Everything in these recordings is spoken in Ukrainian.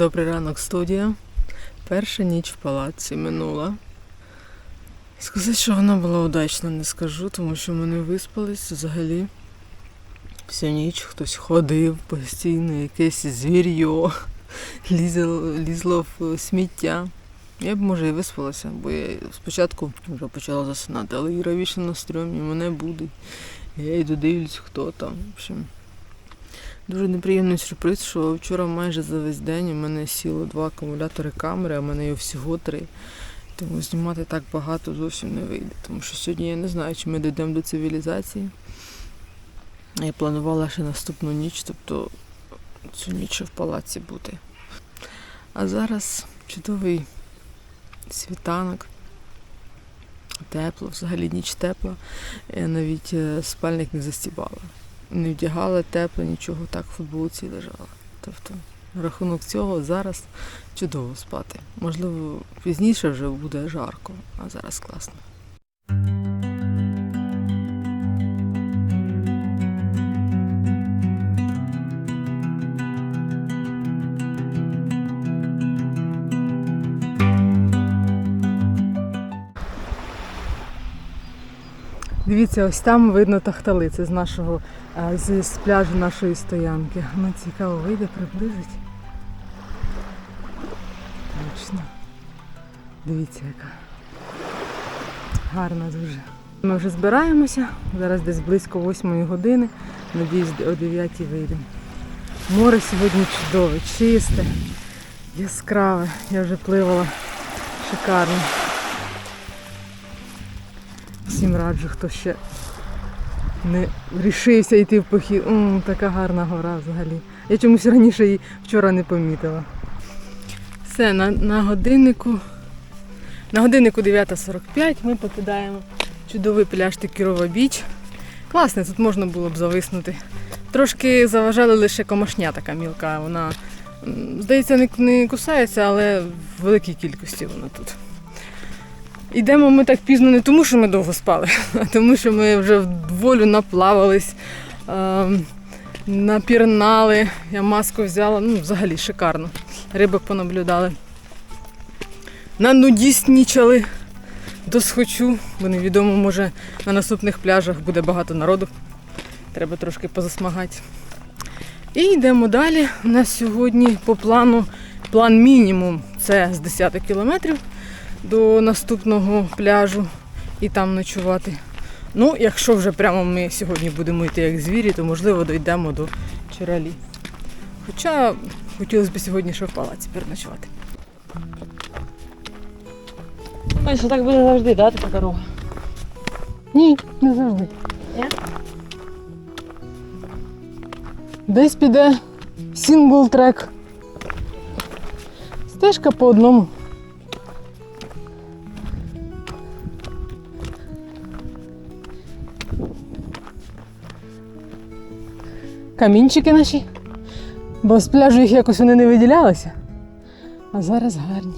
Добрий ранок, студія. Перша ніч в палаці минула. Сказати, що вона була удачна, не скажу, тому що ми не виспались взагалі. Всю ніч хтось ходив постійно, якесь звір'йо лізло, лізло в сміття. Я б може і виспалася, бо я спочатку вже почала засинати, але Іра вічно на стрьомі, мене буде. Я йду дивлюсь, хто там. В общем, Дуже неприємний сюрприз, що вчора майже за весь день у мене сіло два акумулятори камери, а в мене їх всього три. Тому знімати так багато зовсім не вийде. Тому що сьогодні я не знаю, чи ми дійдемо до цивілізації. Я планувала ще наступну ніч, тобто цю ніч в палаці бути. А зараз чудовий світанок. Тепло, взагалі ніч тепла. Я навіть е, спальник не застібала не вдягала тепло, нічого, так в футболці лежала. Тобто, на рахунок цього зараз чудово спати. Можливо, пізніше вже буде жарко, а зараз класно. Дивіться, ось там видно тахтали. Це з нашого з, з пляжу нашої стоянки. Ну, цікаво вийде, приблизить. Точно. Дивіться, яка. Гарна дуже. Ми вже збираємося. Зараз десь близько 8 години. Надіюсь, о 9 вийдемо. Море сьогодні чудове, чисте, яскраве. Я вже пливала шикарно. Всім раджу, хто ще не рішився йти в похід. М, така гарна гора взагалі. Я чомусь раніше її вчора не помітила. Все, на, на годиннику. На годиннику 9.45 ми покидаємо чудовий пляж Текірова Біч. Класний, тут можна було б зависнути. Трошки заважали лише комашня така мілка. Вона, здається, не кусається, але в великій кількості вона тут. Йдемо ми так пізно не тому, що ми довго спали, а тому, що ми вже в наплавались, ем, напірнали. Я маску взяла, ну взагалі шикарно. Рибок понаблюдали. Нанудіснічали до схочу, бо невідомо, може на наступних пляжах буде багато народу. Треба трошки позасмагати. І йдемо далі. У нас сьогодні по плану план мінімум це з 10 кілометрів до наступного пляжу і там ночувати. Ну, якщо вже прямо ми сьогодні будемо йти як звірі, то можливо дійдемо до Чаралі. Хоча хотілося б сьогодні ще в палаці переночувати. Ой, що так буде завжди, да, така дорога? Ні, не завжди. Ні? Десь піде сингл трек. Стежка по одному. Камінчики наші. Бо з пляжу їх якось вони не виділялися. А зараз гарні.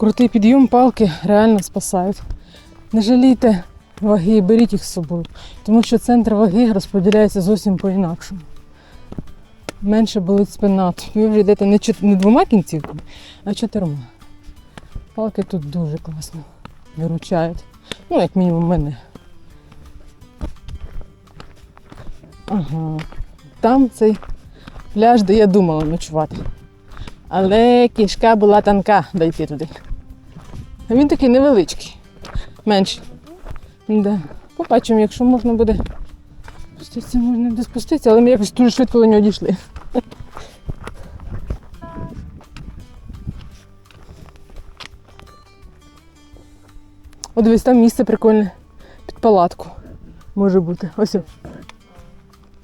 Крутий підйом палки реально спасають. Не жалійте ваги беріть їх з собою, тому що центр ваги розподіляється зовсім по-інакшому. Менше болить спина. Ви вже йдете не, чот- не двома кінцівками, а чотирма. Палки тут дуже класно виручають. Ну, як мінімум мене. Ага. Там цей пляж, де я думала ночувати. Але кішка була тонка дойти туди. А він такий невеличкий. Менший. Да. Побачимо, якщо можна буде Спуститися можна де спуститися, але ми якось дуже швидко до нього дійшли. О, дивись, там місце прикольне. Під палатку. Може бути. Ось. о.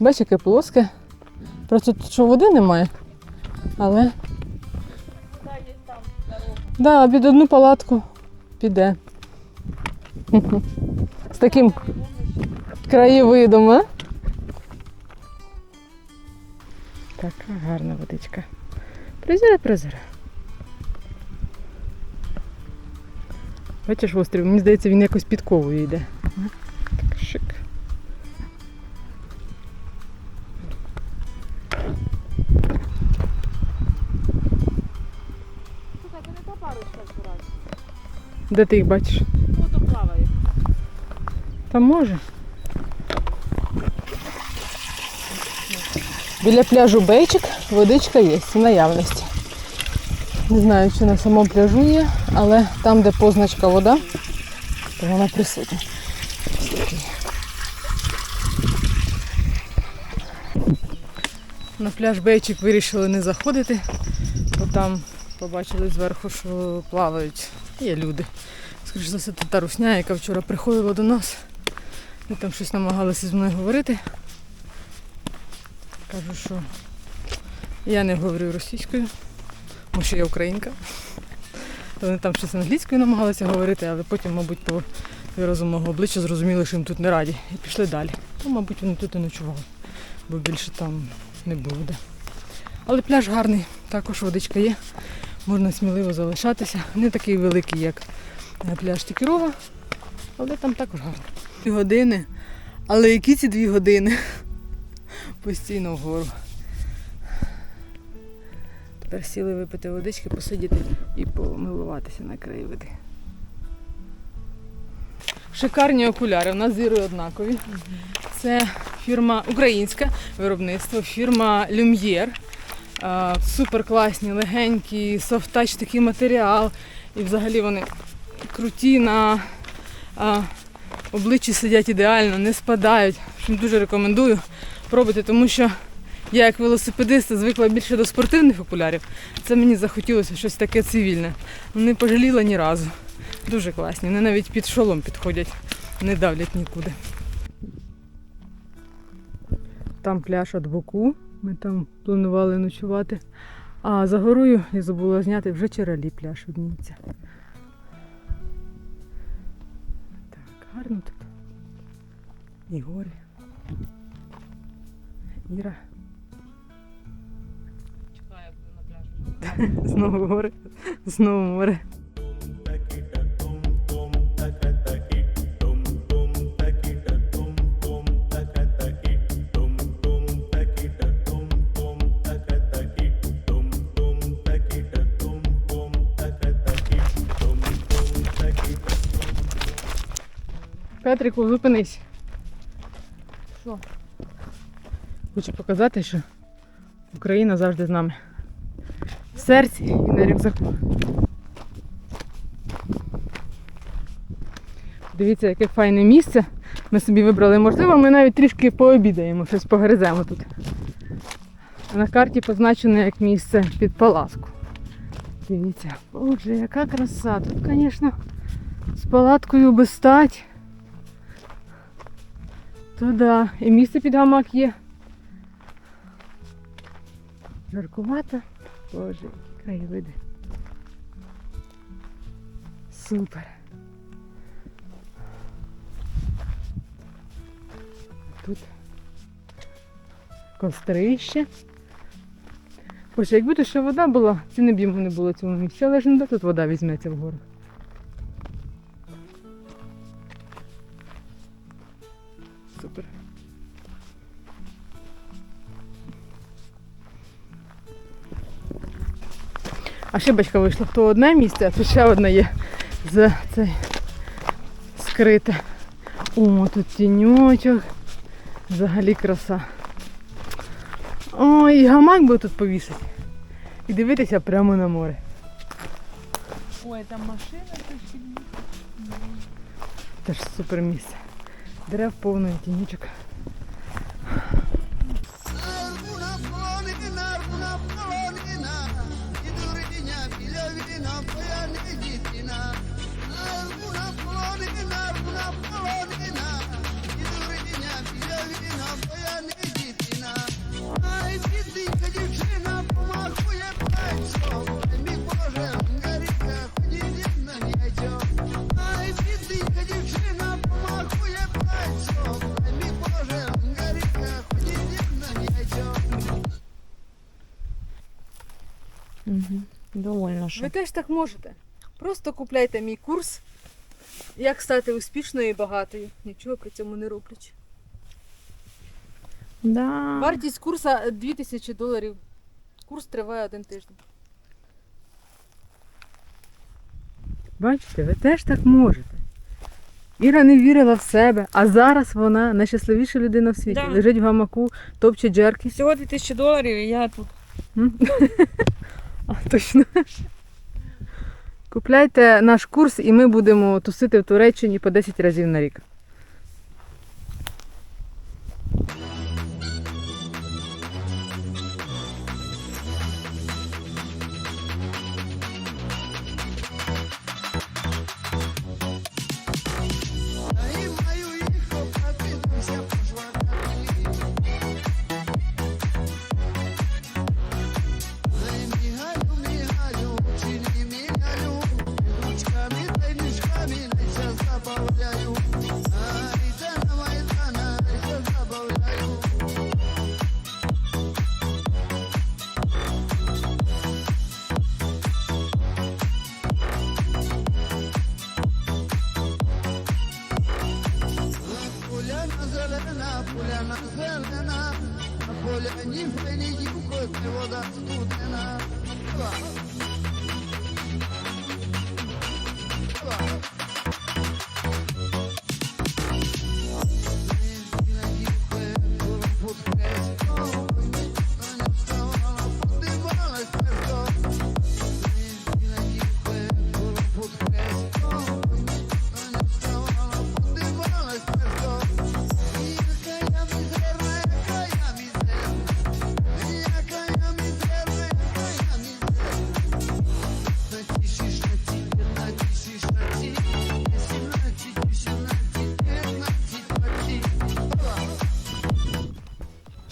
Бачиш, яке плоске. Просто тут що води немає. Але. Да, під одну палатку піде. З таким краєвидом, а? Така гарна водичка. Прозора, прозора. Бачиш острів, мені здається, він якось підковою йде. Де ти їх бачиш? Ну, то плаває. Та може. Біля пляжу Бейчик водичка є в наявності. Не знаю, чи на самому пляжу є, але там, де позначка вода, то вона присутня. На пляж Бейчик вирішили не заходити, бо там побачили зверху, що плавають. Є люди. Скоріше за все, та русня, яка вчора приходила до нас. Вони там щось намагалися з мною говорити. Кажу, що я не говорю російською, тому що я українка. Вони там щось англійською намагалися говорити, але потім, мабуть, по виразу мого обличчя зрозуміли, що їм тут не раді. І пішли далі. Ну, мабуть, вони тут і ночували, бо більше там не було де. Але пляж гарний, також водичка є. Можна сміливо залишатися. Не такий великий, як пляж Тікірова, але там також гарно. Дві години. Але які ці дві години? Постійно вгору. Тепер сіли випити водички, посидіти і помилуватися на краєвиди. Шикарні окуляри. У нас з Ірою однакові. Це фірма українська виробництво, фірма Люм'єр. Супер класні, легенькі, софтач такий матеріал. І взагалі вони круті на обличчі сидять ідеально, не спадають. Дуже рекомендую пробувати, тому що я як велосипедист звикла більше до спортивних окулярів. Це мені захотілося щось таке цивільне. Не пожаліла ні разу. Дуже класні. Вони навіть під шолом підходять, не давлять нікуди. Там пляж від боку. Ми там планували ночувати. А за горою я забула зняти вже чералі пляж відніється. Так, гарно тут. І гори. Іра. Чекає на пляжі. Знову гори, знову море. Петрику, зупинись. Що? Хочу показати, що Україна завжди з нами. В серці і на рюкзаку. Дивіться, яке файне місце. Ми собі вибрали. Можливо, ми навіть трішки пообідаємо, щось погриземо тут. На карті позначено як місце під палатку. Дивіться, боже, яка краса. Тут, звісно, з палаткою без стать. То да. І місце під гамак є. Жаркувато. Боже, які краєвиди. Супер. Тут кострище. Боже, якби тут ще вода була, ціни б йому не було цьому місці, але ж не тут вода візьметься вгору. А шибочка вийшла. То одне місце, а тут ще одне є за цей скрите. О, тут тіньочок. Взагалі краса. Ой, і гамак би тут повісити. І дивитися прямо на море. Ой, там машина трішки. Теж супер місце. Дерев повно і Довольно що. Ви теж так можете. Просто купляйте мій курс, як стати успішною і багатою, нічого при цьому не роблячи. Да. Вартість курса 2000 доларів. Курс триває один тиждень. Бачите, ви теж так можете. Іра не вірила в себе, а зараз вона найщасливіша людина в світі. Да. Лежить в гамаку, топче джерки. Всього 2000 доларів і я тут. А, точно. Купляйте наш курс і ми будемо тусити в Туреччині по 10 разів на рік.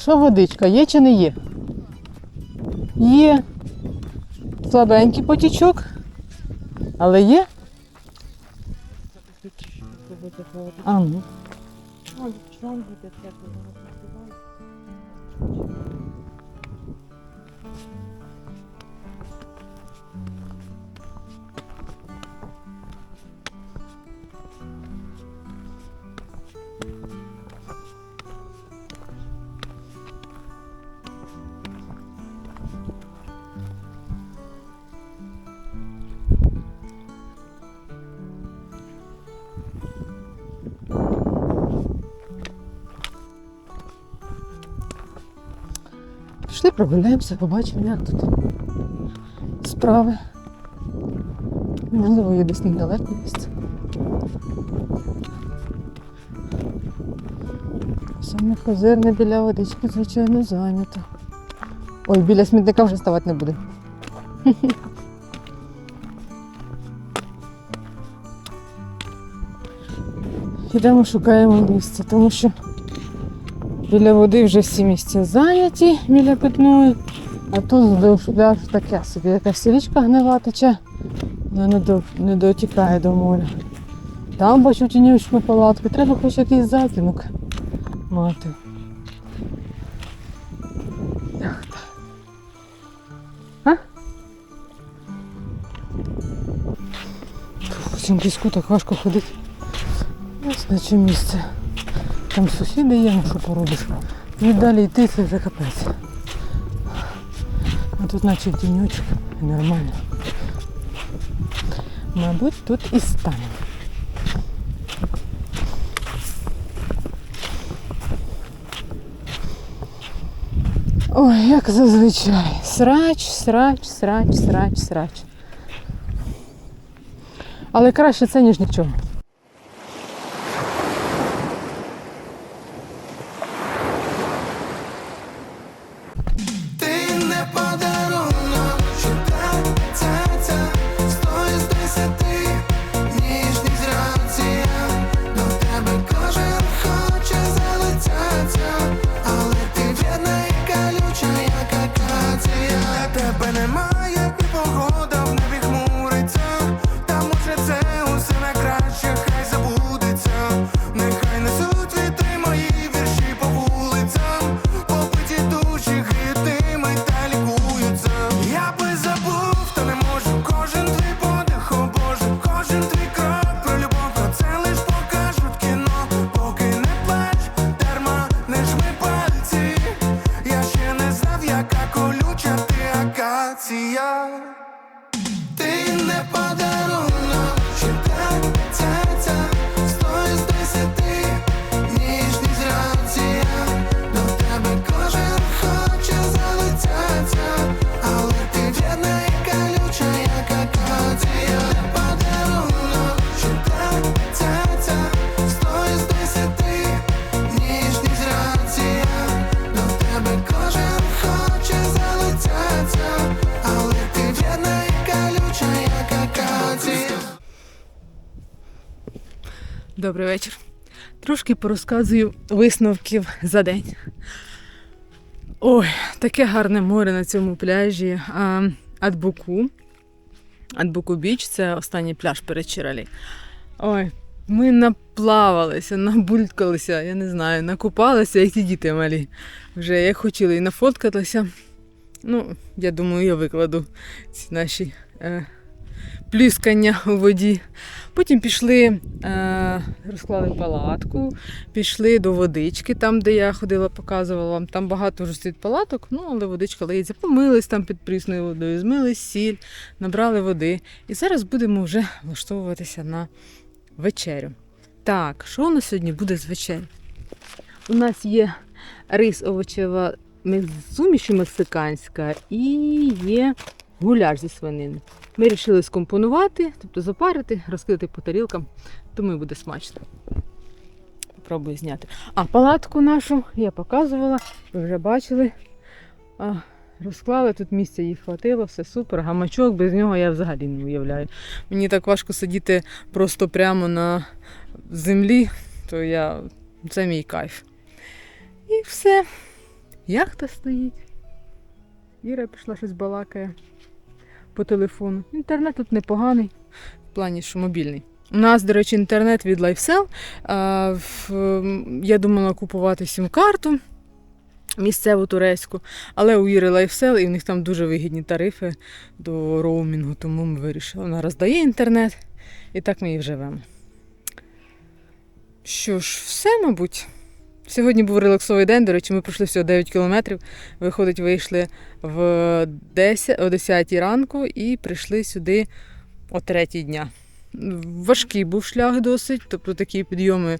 Що водичка, є чи не є? Є. Слабенький потічок. Але є? А ну. Ой, чому буде це? Пішли прогуляємося, побачимо, як тут справи. Можливо, є десь недалеко місце. Саме козирне біля водички, звичайно, зайнято. Ой, біля смітника вже ставати не буде. Ідемо шукаємо місце, тому що біля води вже всі місця зайняті біля питної, а тут таке собі якась річка гнила тече, вона не, до, не дотікає до моря. Там бачу тінючну палатку, треба хоч якийсь затінок мати. В цьому піску так важко ходити. Ось наче місце. Там сусіди є, що поробиш. І далі йти це вже капець. А тут наче тіньочок, нормально. Мабуть, тут і станемо. Ой, як зазвичай. Срач, срач, срач, срач, срач. Але краще це, ніж нічого. Добрий вечір. Трошки порозказую висновків за день. Ой, таке гарне море на цьому пляжі. А, Адбуку. Адбуку Біч це останній пляж перед Чиралі. Ой, ми наплавалися, набулькалися, я не знаю, накупалися, як ті діти малі. Вже як хотіли і нафоткатися. Ну, я думаю, я викладу ці наші е, плюскання у воді. Потім пішли, е, розклали палатку, пішли до водички, там, де я ходила, показувала вам. Там багато вже стоїть палаток, ну але водичка лиється. Помились там під прісною водою, змили сіль, набрали води. І зараз будемо вже влаштовуватися на вечерю. Так, що у нас сьогодні буде з вечері? У нас є рис овочева суміш мексиканська і є гуляш зі свинини. Ми вирішили скомпонувати, тобто запарити, розкрити по тарілкам, і буде смачно. Попробую зняти. А палатку нашу я показувала, ви вже бачили. А, розклали, тут місця їй хватило, все супер. Гамачок без нього я взагалі не уявляю. Мені так важко сидіти просто прямо на землі, то я... це мій кайф. І все. Яхта стоїть. Іра пішла щось балакає по телефону. Інтернет тут непоганий, в плані, що мобільний. У нас, до речі, інтернет від LifeSell. Я думала купувати сім-карту місцеву турецьку, але у Іри LifeSell, і в них там дуже вигідні тарифи до роумінгу, тому ми вирішили. Вона роздає інтернет, і так ми і живемо. Що ж, все, мабуть. Сьогодні був релаксовий день, до речі, ми пройшли всього 9 кілометрів. Виходить, вийшли в 10, о 10 ранку і прийшли сюди о 3 дня. Важкий був шлях досить, тобто такі підйоми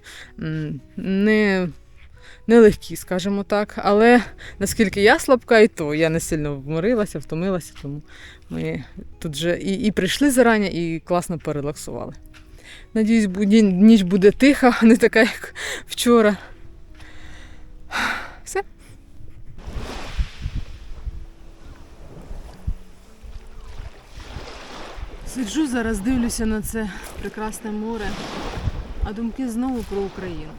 не, легкі, скажімо так. Але наскільки я слабка, і то я не сильно вморилася, втомилася, тому ми тут же і, і прийшли зарані, і класно порелаксували. Надіюсь, ніч буде тиха, не така, як вчора. Все. Сиджу зараз, дивлюся на це прекрасне море, а думки знову про Україну.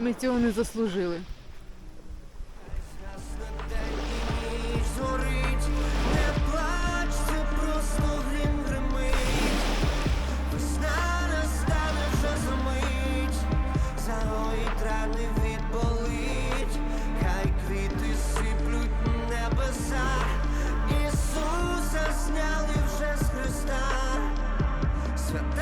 Ми цього не заслужили. swept